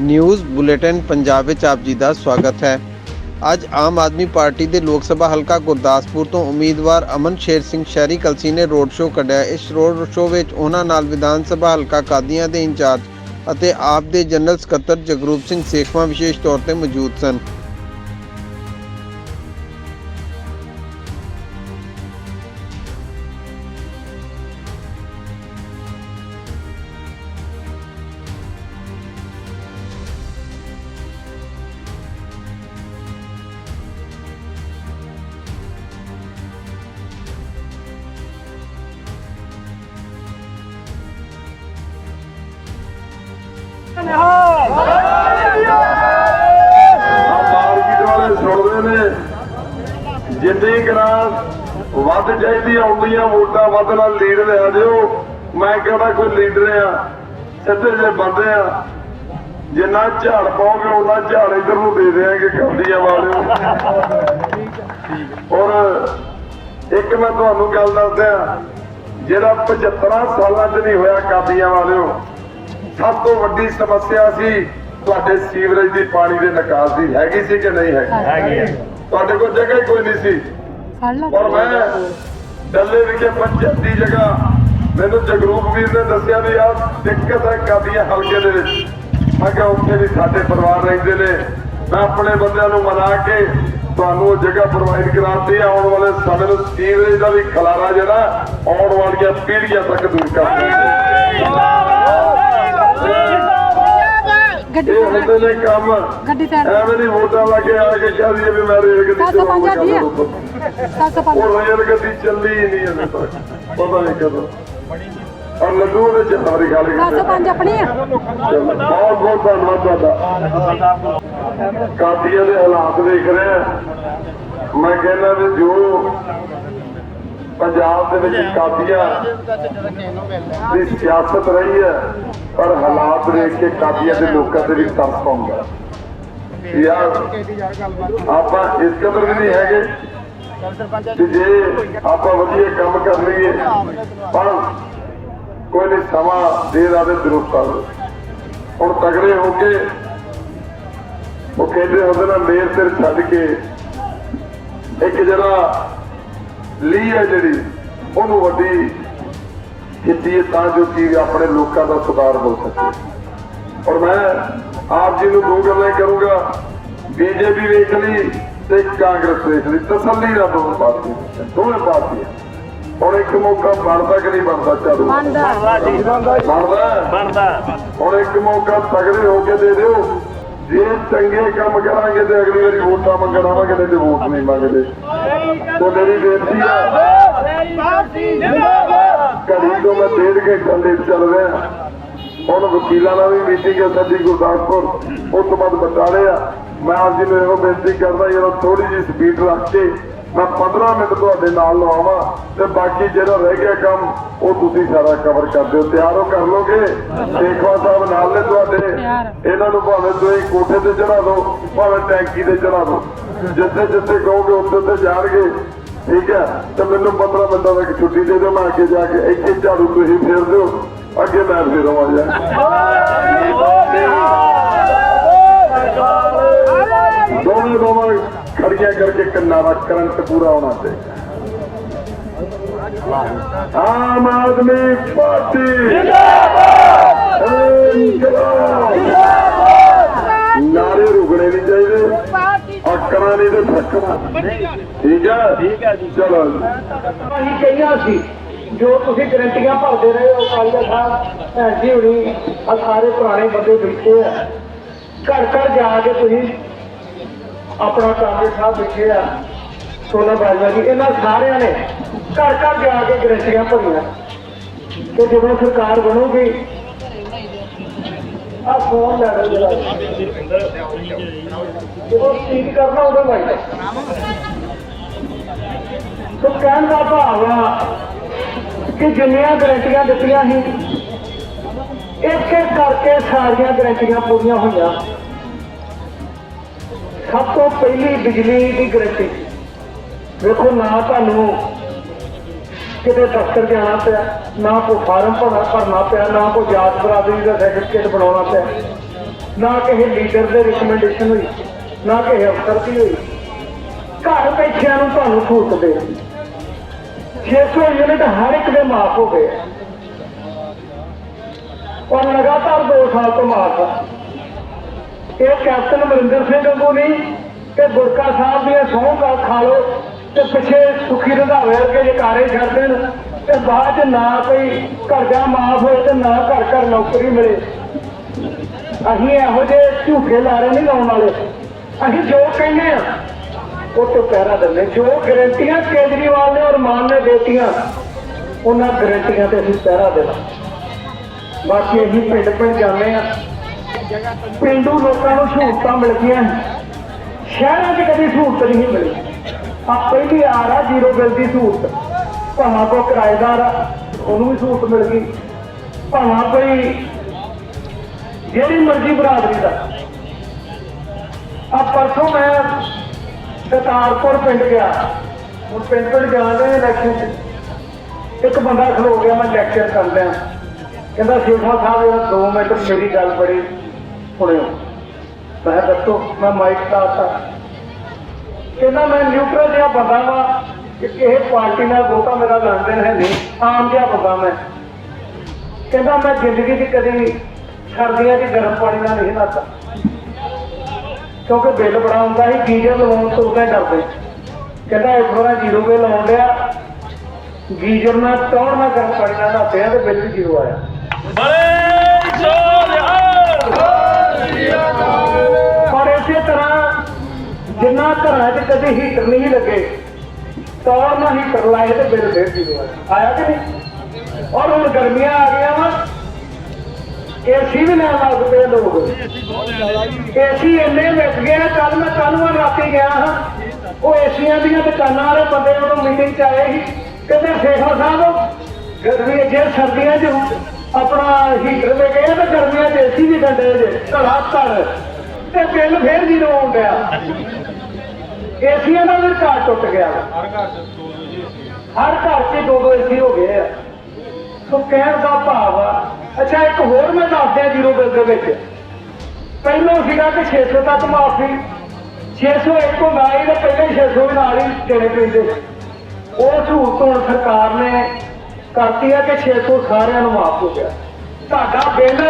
News bulletin Punjab ਵਿੱਚ ਆਪ ਜੀ ਦਾ ਸਵਾਗਤ ਹੈ। ਅੱਜ ਆਮ ਆਦਮੀ ਪਾਰਟੀ ਦੇ ਲੋਕ ਸਭਾ ਹਲਕਾ ਗੁਰਦਾਸਪੁਰ ਤੋਂ ਉਮੀਦਵਾਰ ਅਮਨ ਸ਼ੇਰ ਸਿੰਘ ਸ਼ਹਿਰੀ ਕਲਸੀ ਨੇ ਰੋਡ ਸ਼ੋਅ ਕੱਢਿਆ। ਇਸ ਰੋਡ ਸ਼ੋਅ ਵਿੱਚ ਉਹਨਾਂ ਨਾਲ ਵਿਧਾਨ ਸਭਾ ਹਲਕਾ ਕਾਦੀਆਂ ਦੇ ਇੰਚਾਰਜ ਅਤੇ ਆਪ ਦੇ ਜਨਰਲ ਸਕੱਤਰ ਜਗਰੂਪ ਸਿੰਘ ਸੇਖਵਾਂ ਵਿਸ਼ੇਸ਼ ਤੌਰ ਤੇ ਮੌਜੂਦ ਸਨ। ਚਾਹੀਦੀ ਆਉਂਦੀਆਂ ਵੋਟਾਂ ਵੱਧ ਨਾਲ ਲੀਡ ਲਿਆ ਦਿਓ ਮੈਂ ਕਿਹੜਾ ਕੋਈ ਲੀਡਰ ਆ? ਸਿੱਧੇ ਜੇ ਬੰਦੇ ਆ। ਜਿੰਨਾ ਝਾੜ ਪਾਓਗੇ ਉਹਨਾਂ ਝਾੜ ਇੱਧਰ ਨੂੰ ਦੇ ਦੇਾਂਗੇ ਕੰਦੀਆਂ ਵਾਲਿਓ। ਔਰ ਇੱਕ ਮੈਂ ਤੁਹਾਨੂੰ ਗੱਲ ਦੱਸਦਾ ਜਿਹੜਾ 75 ਸਾਲਾਂ 'ਚ ਨਹੀਂ ਹੋਇਆ ਕਾਦੀਆਂ ਵਾਲਿਓ ਸਭ ਤੋਂ ਵੱਡੀ ਸਮੱਸਿਆ ਸੀ ਤੁਹਾਡੇ ਸੀਵਰੇਜ ਦੀ ਪਾਣੀ ਦੇ ਨਿਕਾਸ ਦੀ। ਹੈਗੀ ਸੀ ਕਿ ਨਹੀਂ ਹੈਗੀ? ਹੈਗੀ ਤੁਹਾਡੇ ਕੋਲ ਜਗ੍ਹਾ ਹੀ ਕੋਈ ਨਹੀਂ ਸੀ। ਪਰ ਮੈਂ ਡੱਲੇ ਵਿਖੇ ਪੰਚਾਇਤੀ ਜਗ੍ਹਾ। ਮੈਨੂੰ ਜਗਰੂਪ ਵੀਰ ਨੇ ਦੱਸਿਆ ਵੀ ਆ ਦਿੱਕਤ ਹੈ ਕਾਦੀਆਂ ਹਲਕੇ ਦੇ ਵਿੱਚ। ਮੈਂ ਕਿਹਾ ਉੱਥੇ ਵੀ ਸਾਡੇ ਪਰਿਵਾਰ ਰਹਿੰਦੇ ਨੇ। ਮੈਂ ਆਪਣੇ ਬੰਦਿਆਂ ਨੂੰ ਮਨਾ ਕੇ ਤੁਹਾਨੂੰ ਉਹ ਜਗ੍ਹਾ ਪ੍ਰੋਵਾਈਡ ਕਰਾਤੀ ਆਉਣ ਵਾਲੇ ਸਮੇਂ ਨੂੰ ਸੀਵਰੇਜ ਦਾ ਵੀ ਖਲਾਰਾ ਜਿਹੜਾ ਆਉਣ ਵਾਲੀਆਂ ਪੀੜ੍ਹੀਆਂ ਤੱਕ ਦੂਰ ਕਰ ਗੱਡੀ ਇਹ ਹੁੰਦੇ ਨੇ ਕੰਮ। ਗੱਡੀ ਤੇ ਐਵੇਂ ਨਹੀਂ ਵੋਟਾਂ ਲਾ ਕੇ ਆ ਕੇ ਕਹਿ ਦਈਏ ਵੀ ਮੈਂ ਰੇਲ ਗੱਡੀ ਸੱਤ ਪੰਜ ਚਲਾਉਂਗਾ ਆਦੀ ਆ ਸੱਤ ਪੰਜ ਉਹ ਰੇਲ ਗੱਡੀ ਚੱਲੀ ਹੀ ਨਹੀਂ ਅਜੇ ਤੱਕ ਪਤਾ ਨਹੀਂ ਕਦੋਂ। ਔਰ ਲੱਡੂ ਉਹਦੇ ਚ ਹਮਾਰੀ ਖਾਲੀ ਸੱਤ ਪੰਜ ਆਪਣੀ ਆ ਬਹੁਤ ਬਹੁਤ ਧੰਨਵਾਦ ਤੁਹਾਡਾ। ਕਾਦੀਆਂ ਦੇ ਹਾਲਾਤ ਦੇਖ ਰਹੇ ਆ। ਮੈਂ ਕਹਿੰਦਾ ਵੀ ਜੋ ਪੰਜਾਬ ਦੇ ਵਿੱਚ ਕਾਦੀਆਂ ਦੀ ਸਿਆਸਤ ਰਹੀ ਹੈ ਪਰ ਹਾਲਾਤ ਦੇਖ ਕੇ ਕਾਦੀਆਂ ਦੇ ਲੋਕਾਂ ਤੇ ਵੀ ਤਰਸ ਆਉਂਦਾ ਯਾਰ, ਆਪਾਂ ਇਸ ਕਦਰ ਵੀ ਨਹੀਂ ਹੈਗੇ ਕਿ ਜੇ ਆਪਾਂ ਵਧੀਆ ਕੰਮ ਕਰ ਲਈਏ, ਪਰ ਕੋਈ ਨਹੀਂ, ਸਮਾਂ ਦੇਰ ਆਵੇ ਦਰੁਸਤ ਆਵੇ ਹੁਣ ਤਗੜੇ ਹੋ ਕੇ ਉਹ ਕਹਿੰਦੇ ਹੁੰਦੇ ਨਾ, ਮੇਰ ਸਿਰ ਛੱਡ ਕੇ ਇੱਕ ਜਿਹੜਾ ਲੀ ਹੈ ਜਿਹੜੀ, ਉਹਨੂੰ ਵੱਡੀ ਕੀਤੀ ਤਾਂ ਜੋ ਕਿ ਆਪਣੇ ਲੋਕਾਂ ਦਾ ਸੁਧਾਰ ਹੋ ਸਕੇ। ਔਰ ਮੈਂ ਆਪ ਜੀ ਨੂੰ ਦੋ ਗੱਲਾਂ ਕਰੂੰਗਾ। ਬੀਜੇਪੀ ਵੇਖ ਲਈ ਤੇ ਕਾਂਗਰਸ ਵੇਖ ਲਈ। ਤਸੱਲੀ ਨਾਲ ਦੋਵੇਂ ਪਾਰਟੀਆਂ ਦੋਵੇਂ ਪਾਰਟੀਆਂ। ਹੁਣ ਇੱਕ ਮੌਕਾ ਬਣਦਾ ਕਿ ਨਹੀਂ ਬਣਦਾ ਚਾਲੂ? ਬਣਦਾ। ਬਣਦਾ ਹੁਣ ਇੱਕ ਮੌਕਾ ਤਗੜੇ ਹੋ ਕੇ ਦੇ ਦਿਓ। ਜੇ ਚੰਗੇ ਕੰਮ ਕਰਾਂਗੇ ਤੇ ਅਗਲੀ ਵਾਰੀ ਵੋਟਾਂ ਮੰਗਣ ਆਵਾਂਗੇ ਤੇ ਵੋਟ ਨਹੀਂ ਮੰਗਦੇ। ਤੋਂ ਮੇਰੀ ਬੇਨਤੀ ਹੈ ਤੋਂ ਮੈਂ ਡੇਢ ਘੰਟਾ ਲੇਟ ਚੱਲ ਰਿਹਾ। ਹੁਣ ਵਕੀਲਾਂ ਨਾਲ ਵੀ ਮੀਟਿੰਗ ਹੈ ਸਾਡੀ ਗੁਰਦਾਸਪੁਰ। ਉਸ ਤੋਂ ਬਾਅਦ ਬਟਾਲੇ ਆ। ਮੈਂ ਆਪ ਜੀ ਨੂੰ ਇਹੋ ਬੇਨਤੀ ਕਰਦਾ ਜਦੋਂ ਥੋੜੀ ਜਿਹੀ ਸਪੀਡ ਰੱਖ ਕੇ ਮੈਂ 15 ਮਿੰਟ ਤੁਹਾਡੇ ਨਾਲ ਲਵਾਵਾਂ ਤੇ ਬਾਕੀ ਜਿਹੜਾ ਰਹਿ ਗਿਆ ਕੰਮ, ਉਹ ਤੁਸੀਂ ਸਾਰਾ ਕਵਰ ਕਰ ਦਿਓ। ਤਿਆਰ ਹੋ ਕਰ ਲੋਗੇ? ਸ਼ੇਖਵਾ ਸਾਹਿਬ ਨਾਲ ਨੇ ਤੁਹਾਡੇ। ਇਹਨਾਂ ਨੂੰ ਭਾਵੇਂ ਤੁਸੀਂ ਕੋਠੇ ਤੇ ਚੜਾ ਦਿਓ, ਭਾਵੇਂ ਟੈਂਕੀ ਤੇ ਚੜਾ ਦਿਓ। ਜਿੱਥੇ ਜਿੱਥੇ ਕਹੋਗੇ ਉੱਥੇ ਉੱਥੇ ਜਾਣਗੇ। ਠੀਕ ਹੈ? ਤੇ ਮੈਨੂੰ 15 ਮਿੰਟਾਂ ਤੱਕ ਛੁੱਟੀ ਦੇ ਦਿਓ ਮੈਂ ਅੱਗੇ ਜਾ ਕੇ ਇੱਥੇ ਝਾੜੂ ਤੁਸੀਂ ਫੇਰ ਦਿਓ। ਅੱਗੇ ਮੈਂ ਫੇਰਵਾਂ ਜਾ ਦੋਵੇਂ ਦੋਵੇਂ ਖੜੀਆਂ ਕਰਕੇ ਕੰਨਾਂ ਦਾ ਕਰੰਟ ਪੂਰਾ ਹੋਣਾ ਚਾਹੀਦਾ ਆਮ ਆਦਮੀ ਪਾਰਟੀ ਜਿੰਦਾਬਾਦ! ਨਾਰੇ ਰੁਕਣੇ ਨਹੀਂ ਚਾਹੀਦੇ। ਅੱਕਰਾਂ ਨਹੀਂ ਤੇ ਠੱਕਰਾਂ ਠੀਕ ਹੈ? ਠੀਕ ਹੈ ਜੀ। ਚਲੋ। ਜੀ। ਅਸੀਂ ਕਹੀਆਂ ਸੀ ਜੋ ਤੁਸੀਂ ਗਰੰਟੀਆਂ ਭਰਦੇ ਰਹੇ ਹੋ ਕਾਲੀਆ ਸਾਹਿਬ ਭੈਣ ਜੀ ਹੁਣੀ ਆ ਸਾਰੇ ਪੁਰਾਣੇ ਬੰਦੇ ਬੈਠੇ ਆ। ਘਰ ਘਰ ਜਾ ਕੇ ਤੁਸੀਂ ਆਪਣਾ ਕਾਂਗਰਸ ਸਾਹਿਬ ਬੈਠੇ ਆ ਸੋਨਾ ਬਾਜਵਾ ਜੀ ਇਹਨਾਂ ਸਾਰਿਆਂ ਨੇ ਘਰ ਘਰ ਜਾ ਕੇ ਗਰੰਟੀਆਂ ਭਰੀਆਂ। ਤੇ ਜਦੋਂ ਸਰਕਾਰ ਬਣੂਗੀ ਆ ਫੋਨ ਲੈ ਲਓ ਜਰਾ ਜਦੋਂ ਸਪੀਕ ਕਰਨਾ ਉਦੋਂ ਲਾਈ ਸੋ ਕਹਿਣ ਦਾ ਭਾਵ ਆ ਕਿ ਜਿੰਨੀਆਂ ਗਰੰਟੀਆਂ ਦਿੱਤੀਆਂ ਸੀ ਇੱਕ ਇੱਕ ਕਰਕੇ ਸਾਰੀਆਂ ਗਰੰਟੀਆਂ ਪੂਰੀਆਂ ਹੋਈਆਂ। ਸਭ ਤੋਂ ਪਹਿਲੀ ਬਿਜਲੀ ਦੀ ਗਰੰਟੀ ਵੇਖੋ ਨਾ ਤੁਹਾਨੂੰ ਕਿਤੇ ਦਫ਼ਤਰ ਜਾਣਾ ਪਿਆ, ਨਾ ਕੋਈ ਫਾਰਮ ਭਰਨਾ ਭਰਨਾ ਪਿਆ, ਨਾ ਕੋਈ ਜਾਤ ਬਰਾਦਰੀ ਦਾ ਸਰਟੀਫਿਕੇਟ ਬਣਾਉਣਾ ਪਿਆ। ਨਾ ਕਿਸੇ ਲੀਡਰ ਦੇ ਰਿਕਮੈਂਡੇਸ਼ਨ ਹੋਈ, ਨਾ ਕਿਸੇ ਅਫਸਰ ਦੀ ਹੋਈ। ਘਰ ਬੈਠਿਆਂ ਨੂੰ ਤੁਹਾਨੂੰ ਸਹੂਲਤ ਦੇ 600 ਯੂਨਿਟ ਹਰ ਇੱਕ ਦੇ ਮਾਫ ਹੋ ਗਏ। ਔਰ ਲਗਾਤਾਰ 2 ਸਾਲ ਤੋਂ ਮਾਫ ਇਹ ਕੈਪਟਨ ਅਮਰਿੰਦਰ ਸਿੰਘ ਵਾਂਗੂ ਨਹੀਂ ਕਿ ਗੁਰਕਾ ਸਾਹਿਬ ਦੀਆਂ ਸਹੁੰ ਕਾ ਖਾ ਲਓ। ਤੇ ਪਿੱਛੇ ਸੁਖੀ ਰੰਧਾਵੇ ਵਰਗੇ ਜਕਾਰੇ ਛੱਡ ਦੇਣ ਤੇ ਬਾਅਦ ਚ ਨਾ ਕੋਈ ਕਰਜ਼ਾ ਮਾਫ ਹੋਏ ਤੇ ਨਾ ਘਰ ਘਰ ਨੌਕਰੀ ਮਿਲੇ। ਅਸੀਂ ਇਹੋ ਜਿਹੇ ਝੂਠੇ ਲਾਰੇ ਨਹੀਂ ਲਾਉਣ ਵਾਲੇ। ਅਸੀਂ ਜੋ ਕਹਿੰਦੇ ਆ, ਉਹ ਤੋਂ ਪਹਿਰਾ ਦਿੰਦੇ। ਜੋ ਗਰੰਟੀਆਂ ਕੇਜਰੀਵਾਲ ਨੇ ਔਰ ਮਾਨ ਨੇ ਦੇਤੀਆਂ, ਉਹਨਾਂ ਗਰੰਟੀਆਂ ਤੇ ਅਸੀਂ ਪਹਿਰਾ ਦੇਣਾ ਬਾਕੀ ਅਸੀਂ ਪਿੰਡ ਪਿੰਡ ਜਾਂਦੇ ਆ। ਪਿੰਡੂ ਲੋਕਾਂ ਨੂੰ ਸਹੂਲਤਾਂ ਮਿਲਦੀਆਂ ਸ਼ਹਿਰਾਂ 'ਚ ਕਦੀ ਸਹੂਲਤ ਨਹੀਂ ਮਿਲੀ। ਆ ਪਹਿਲੀ ਆ ਰਾ ਜ਼ੀਰੋ ਬਿੱਲ ਦੀ ਸਹੂਲਤ। ਭਾਵੇਂ ਕੋ ਕਿਰਾਏਦਾਰ ਉਹਨੂੰ ਵੀ ਸਹੂਲਤ ਮਿਲ ਗਈ। ਭਾਵੇਂ ਕੋਈ ਜਿਹੜੀ ਮਰਜ਼ੀ ਬਰਾਦਰੀ ਦਾ। ਆ ਪਰਸੋਂ ਮੈਂ ਸਤਾਰਪੁਰ ਪਿੰਡ ਗਿਆ। ਹੁਣ ਪਿੰਡ ਪਿੰਡ ਜਾਂਦੇ ਇਲੈਕਸ਼ਨ 'ਚ। ਇੱਕ ਬੰਦਾ ਖਲੋ ਗਿਆ, ਮੈਂ ਲੈਕਚਰ ਕਰ ਰਿਹਾ ਕਹਿੰਦਾ ਸ਼ੇਖਾ ਸਾਹਿਬ ਇਹ 2 ਮਿੰਟ ਮੇਰੀ ਗੱਲ ਬੜੀ ਸੁਣਿਓ। ਮੈਂ ਦੱਸੋ, ਮੈਂ ਮਾਈਕ ਲਾਤਾ ਕਹਿੰਦਾ ਮੈਂ ਨਿਊਟਰਲ ਜਿਹਾ ਬੰਦਾ ਵਾ, ਕਿ ਕਿਸੇ ਪਾਰਟੀ ਨਾਲ ਬਹੁਤਾ ਮੇਰਾ ਲੈਣ ਹੈ ਨਹੀਂ, ਆਮ ਜਿਹਾ ਬੰਦਾ ਮੈਂ। ਕਹਿੰਦਾ ਮੈਂ ਜ਼ਿੰਦਗੀ 'ਚ ਕਦੀ ਸਰਦੀਆਂ 'ਚ ਗਰਮ ਪਾਣੀ ਨਾਲ ਨਹੀਂ ਨਹਾਤਾ। ਕਿਉਂਕਿ ਬਿੱਲ ਬੜਾ ਹੁੰਦਾ ਸੀ ਗੀਜ਼ਰ ਲਵਾਉਣ ਤੋਂ ਉਹਦਾ ਡਰਦੇ ਕਹਿੰਦਾ ਇੱਕ ਵਾਰ ਜ਼ੀਰੋ ਬਿੱਲ ਆਉਣ ਡਿਆ। ਗੀਜ਼ਰ ਨਾਲ ਟੌਰ ਨਾਲ ਗਰਮ ਪਾਣੀ ਨਾਲ ਨਹਾਤੇ ਆ ਤੇ ਬਿੱਲ ਵੀ ਜ਼ੀਰੋ ਆਇਆ। ਔਰ ਜਿੰਨਾ ਘਰਾਂ 'ਚ ਕਦੇ ਹੀਟਰ ਨਹੀਂ ਲੱਗੇ ਤੌਰ ਨਾਲ ਹੀਟਰ ਲਾਏ ਤੇ ਬਿੱਲ ਫੇਰ ਜ਼ੀਰੋ ਆਇਆ ਕਿ ਨਹੀਂ? ਔਰ ਹੁਣ ਗਰਮੀਆਂ ਆ ਗਈਆਂ ਵਾ ਏਸੀ ਵੀ ਲੈਣ ਲੱਗ ਪਏ ਲੋਕ। ਏਸੀ ਇੰਨੇ ਵਿਕ ਗਏ ਕੱਲ ਮੈਂ ਕੱਲ ਨੂੰ ਰਾਤੀ ਗਿਆ ਹਾਂ। ਉਹ ਏਸੀਆਂ ਦੀਆਂ ਦੁਕਾਨਾਂ ਵਾਲੇ ਬੰਦੇ ਉਦੋਂ ਮੀਟਿੰਗ 'ਚ ਆਏ ਸੀ, ਕਹਿੰਦੇ ਸ਼ੇਖਾ ਸਾਹਿਬ, ਗਰਮੀ ਜੇ ਸਰਦੀਆਂ 'ਚ ਆਪਣਾ ਹੀਟਰ ਦੇ ਗਏ ਤਾਂ ਗਰਮੀਆਂ 'ਚ ਏਸੀ ਵੀ ਡੰਡੇ ਜੇ ਧੜਾ ਧੜ। ਤੇ ਬਿੱਲ ਫੇਰ ਜ਼ੀਰੋ ਆਉਣ ਡਿਆ ਏਸੀਆਂ ਦਾ ਵੀ ਰਿਕਾਰਡ ਟੁੱਟ ਗਿਆ। ਹਰ ਘਰ 'ਚ ਦੋ ਦੋ ਏਸੀ ਹੋ ਗਏ ਆ। ਸੋ ਕਹਿਣ ਦਾ ਭਾਵ ਆ। ਅੱਛਾ ਇੱਕ ਹੋਰ ਮੈਂ ਦੱਸ ਦਿਆਂ ਜ਼ੀਰੋ ਬਿੱਲ ਦੇ ਵਿੱਚ। ਪਹਿਲਾਂ ਸੀਗਾ ਕਿ 600 ਤੱਕ ਮਾਫੀ। 601 ਹੁੰਦਾ ਸੀ ਤੇ ਪਹਿਲੇ 600 ਵੀ ਨਾਲ ਹੀ ਦੇਣੇ ਪੈਂਦੇ। ਉਹ ਸਹੂਲਤ ਹੁਣ ਸਰਕਾਰ ਨੇ ਕਰਤੀ ਹੈ ਕਿ 600 ਸਾਰਿਆਂ ਨੂੰ ਮਾਫ ਹੋ ਗਿਆ। ਤੁਹਾਡਾ ਬਿੱਲ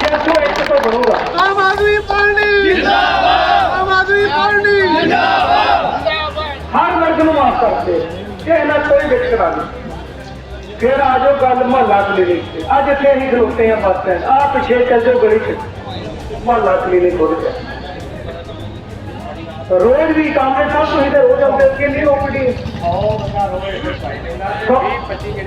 601 ਤੋਂ ਬਣੂਗਾ। ਆਮ ਆਦਮੀ ਪਾਰਟੀ। ਜਿੰਦਾਬਾਦ। ਆਮ ਆਦਮੀ ਪਾਰਟੀ ਹਰ ਵਰਗ ਨੂੰ ਮਾਫ ਕਰਦੇ ਕਿ ਇਹਨਾਂ ਕੋਈ ਦਿੱਕਤ ਨਹੀਂ ਫਿਰ ਆ ਜਾਓ ਗੱਲ ਮਹੱਲਾ ਕਲੀਨਿਕ ਤੇ। ਅੱਜ ਇੱਥੇ ਅਸੀਂ ਖਲੋਤੇ ਆ ਬੱਸ ਆ ਪਿੱਛੇ ਚੱਲ ਜਾਓ ਗਲੀ ਚ। ਮਹੱਲਾ ਕਲੀਨਿਕ ਖੁੱਲ ਗਿਆ। ਰੋਜ਼ ਵੀ ਕੰਮ ਹੈ ਸਭ ਤੁਸੀਂ ਤੇ ਰੋਜ਼ ਆਉਂਦੇ ਕਿੰਨੀ ਓਪੀਡੀ